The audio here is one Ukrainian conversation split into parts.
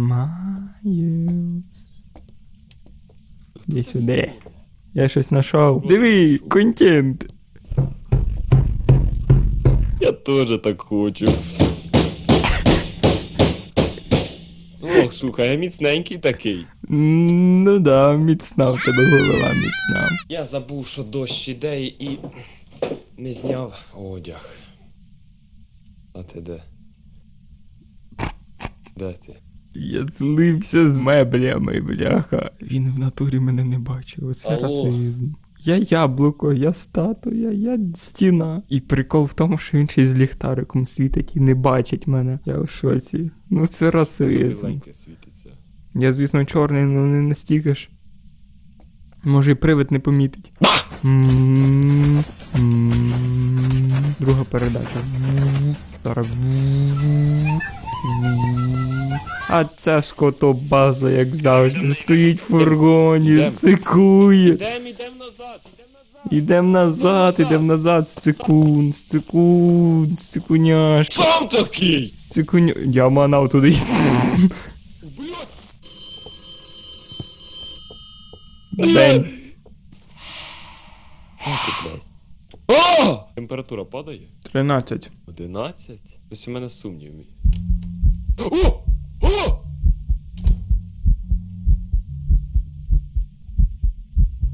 Маюс. Іди сюди. Я щось знайшов. Диви, контент. Я теж так хочу. Ох, слухай, я міцненький такий. Ну да, міцна в тебе голова міцна. Я забув, що дощ іде і не зняв одяг. А ти де? Де ти? Я злився з меблями, бляха. Він в натурі мене не бачив. Оце расизм. Я яблуко, я статуя, я стіна. І прикол в тому, що він ще з ліхтариком світить і не бачить мене. Я в шоці. Ну це расизм. Я, звісно, чорний, але не настільки ж. Може, і привид не помітить. Друга передача. Зараз. А ця скотобаза, як завжди, стоїть в фургоні, Ідем. сцикує. Ідем, ідем назад, ідем назад. Ідем назад, ідем назад, сцикун, сцикун, сцикуняшка. Сам такий! Сцикуня... Я манав туди. День. А! Температура падає? 13. 11? Ось у мене сумнів мій. О! О!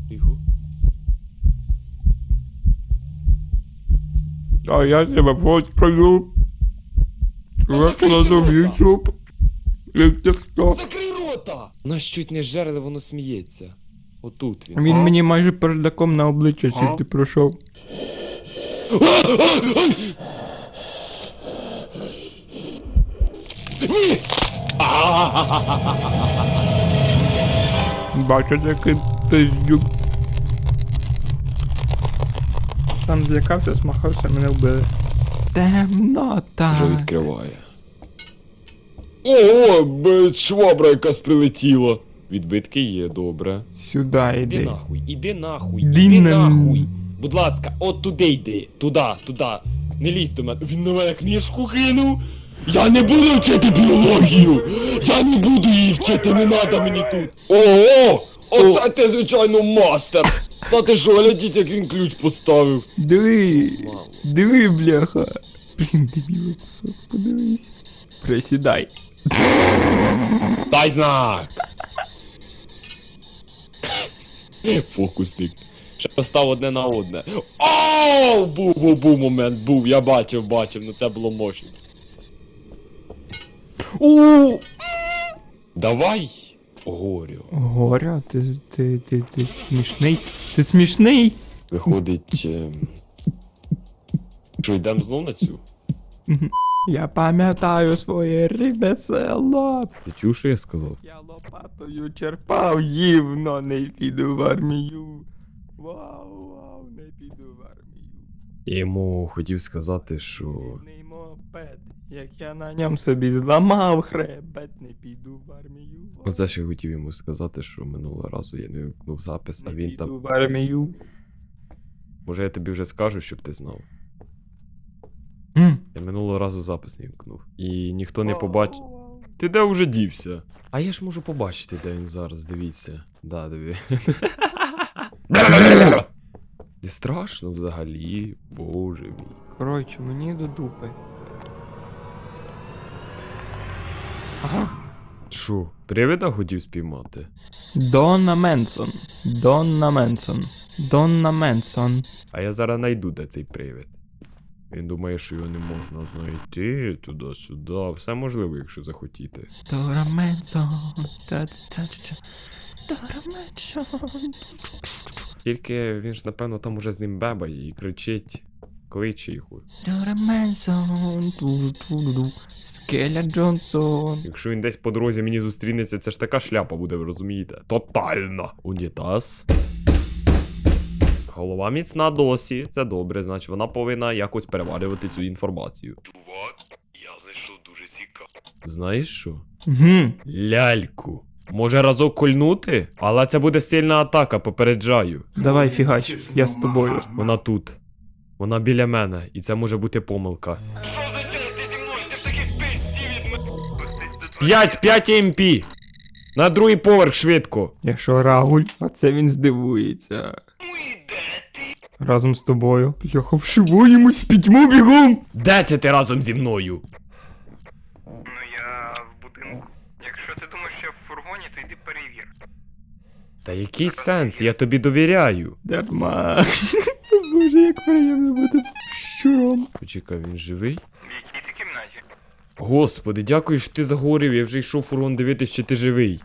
Тихо. А я тебе фоткаю. Викладу в YouTube. І в TikTok. Закрий рота! Нас чуть не жерли, воно сміється. Отут він. Він мені майже передаком на обличчя сісти пройшов. Ні! Бачите, який пиздюк. Сам злякався, смахався, мене вбили. Вже Темнота. відкриває. Ого, б- швабра якась прилетіла. Відбитки є, добре. Сюди Іди йди. нахуй, іди нахуй, Іди іди на- нахуй. Будь ласка, от туди йди. Туди, туди. Не лізь до мене. Він на мене книжку кинув. Я не буду вчити біологію! Я не буду її вчити, не треба мені тут. Ого! Оце ти, звичайно, мастер! Та ти що, глядіть, як він ключ поставив. Диви. Диви, бляха. Блін, дебілий кусок, подивись. Присідай. Дай знак! Фокусник. Ще постав одне на одне. Оу! Був, був, був момент, був. Я бачив, бачив, ну це було мощно. У! Давай! Горю. Горя, ти, ти, ти, ти смішний. Ти смішний? Виходить. ем, Що, йдемо знов на цю? Я пам'ятаю своє рідне село. Ти чув, що я сказав? Я лопатою черпав гівно, не піду в армію. Вау, вау, не піду в армію. Я йому хотів сказати, що. Мопед, як я на ньому собі зламав хребет, не піду в армію. Оце ще хотів йому сказати, що минулого разу я не вимкнув запис, а Не він піду там. в армію. Може я тобі вже скажу, щоб ти знав. Я минулого разу запис не вмкнув. І ніхто не побачив. Ти де вже дівся? А я ж можу побачити, де він зараз, дивіться. Да, диві. Не страшно взагалі, боже мій. Коротше, мені до дупи. Ага. Привида хотів спіймати? Донна Менсон. Донна Менсон. Донна Менсон. А я зараз найду, де цей привид. Він думає, що його не можна знайти туди-сюди. Все можливо, якщо захотіти. Дора Менсон. Та-та-та-та. Дора Менсон. Тільки він ж, напевно, там уже з ним бебає і кричить, кличе їх. Дора Скеля Джонсон. Якщо він десь по дорозі мені зустрінеться, це ж така шляпа буде, ви розумієте? Тотально. Унітаз. Голова міцна досі, це добре, значить вона повинна якось переварювати цю інформацію. Чувак, я знайшов дуже цікаво. Знаєш що? Угу. Ляльку. Може разок кольнути? Але це буде сильна атака, попереджаю. Давай фігач, я з тобою. Вона тут. Вона біля мене, і це може бути помилка. 5, 5 МП. На другий поверх швидко. Я що, Рагуль? А це він здивується. Разом з тобою. Бляха, вшиваємось, підьмо бігом! Де це ти разом зі мною? Ну я в будинку. Якщо ти думаєш, що я в фургоні, то йди перевір. Та який сенс? Я тобі довіряю. Дарма. Боже, як приємно бути щуром. Почекай, він живий? В якій ти кімнаті? Господи, дякую, що ти заговорив, я вже йшов фургон дивитись, чи ти живий.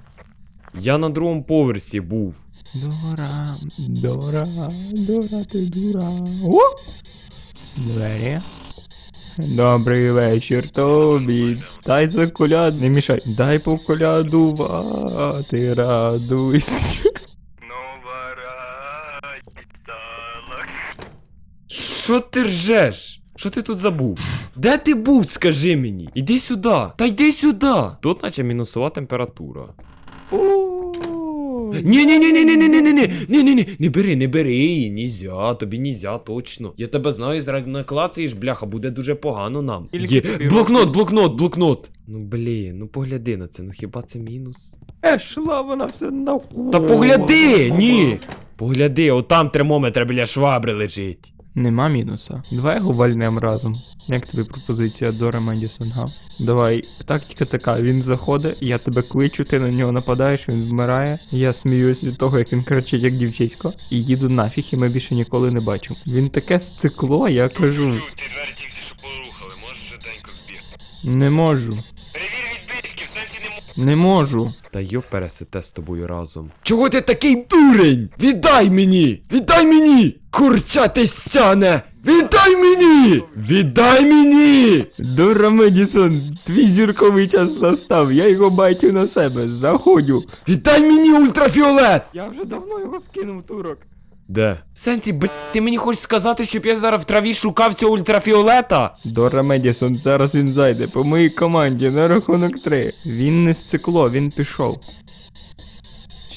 Я на другому поверсі був. Дора, Дора, Дора, ти дура. О! Двері. Добрий вечір тобі. Дай за коляд, не мішай. Дай поколядувати, радуйся. Що ти ржеш? Що ти тут забув? Де ти був, скажи мені? Іди сюди. Та йди сюди. Тут наче мінусова температура. Ні, ні, ні, ні, ні, ні, ні, ні, ні, ні, ні, ні, не бери, не бери, нізя, тобі нізя, точно. Я тебе знаю, зараз наклацаєш, бляха, буде дуже погано нам. Тільки Є. тобі Блокнот, блокнот, блокнот. Ну блін, ну погляди на це, ну хіба це мінус? Е, шла вона все на Та погляди, ні. Погляди, отам термометр біля швабри лежить. Нема мінуса. Давай його вальнем разом. Як тобі пропозиція Дора Медісон, га? Давай, тактика така, він заходить, я тебе кличу, ти на нього нападаєш, він вмирає. Я сміюсь від того, як він кричить, як дівчисько, і їду нафіг, і ми більше ніколи не бачимо. Він таке стекло, я кажу. Ти двері тільки що порухали, можеш швиденько збігти. Не можу. Перевір відбитків, в сенсі не можу. Та йо пересете з тобою разом. Чого ти такий дурень? Віддай мені! Віддай мені! Курчате стяне! Віддай мені! Віддай мені! Дора Медісон, твій зірковий час настав, я його байтю на себе, заходю. Віддай мені ультрафіолет! Я вже давно його скинув турок. Де? Сенсі, б**, ти мені хочеш сказати, щоб я зараз в траві шукав цього ультрафіолета? Дора Медісон, зараз він зайде по моїй команді на рахунок три. Він не стекло, він пішов.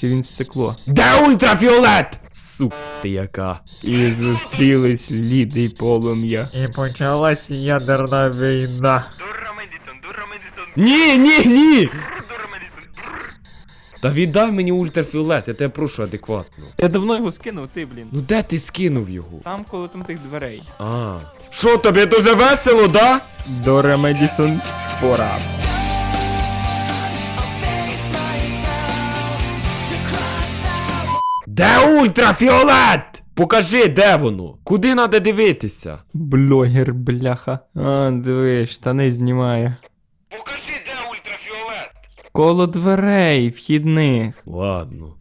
Чи він стекло? Де ультрафіолет? Сука ти яка. І зустрілись лід і полум'я. І почалась ядерна війна. Дура Медісон, дура Медісон, Ні, ні, ні! Та віддай мені ультрафіолет, я тебе прошу адекватно. Я давно його скинув, ти, блін. Ну де ти скинув його? Там коло там тих дверей. А. Що тобі дуже весело, да? Дора Медісон, пора. Де ультрафіолет? Покажи, де воно? Куди треба дивитися? Блогер, бляха. А, диви, штани знімає. Коло дверей, вхідних. Ладно.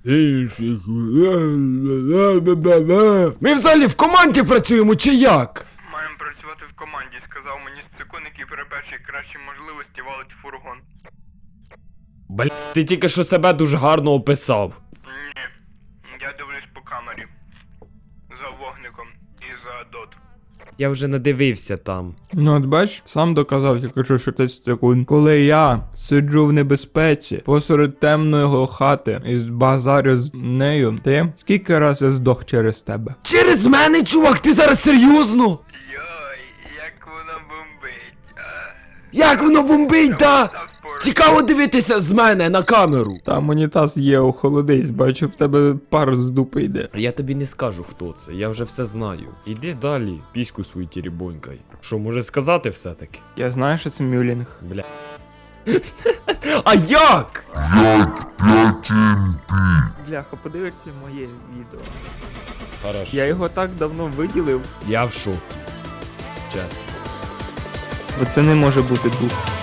Ми взагалі в команді працюємо чи як? Маємо працювати в команді, сказав мені Сцикун, який при першій кращій можливості валить фургон. Бля, ти тільки що себе дуже гарно описав. Ні. Я дивлюсь по камері. За вогником і за дот. Я вже надивився там. Ну, от бач, сам доказав, я кажу, що ти секунд. Коли я сиджу в небезпеці посеред темної хати і базарю з нею, ти скільки раз я здох через тебе? Через мене, чувак, ти зараз серйозно? Йой, як воно бомбить. А, Як воно бомбить, та Цікаво дивитися з мене на камеру. Там унітаз є, охолодись, бачу, в тебе пар з дупи йде. Я тобі не скажу, хто це, я вже все знаю. Іди далі, піську свою тірібонькай. Що, може сказати все-таки? Я знаю, що це мюлінг. Бля. А як? Бляха, подивишся моє відео. Хорошо. Я його так давно виділив, Я в шокі. Чесно. бо це не може бути дух.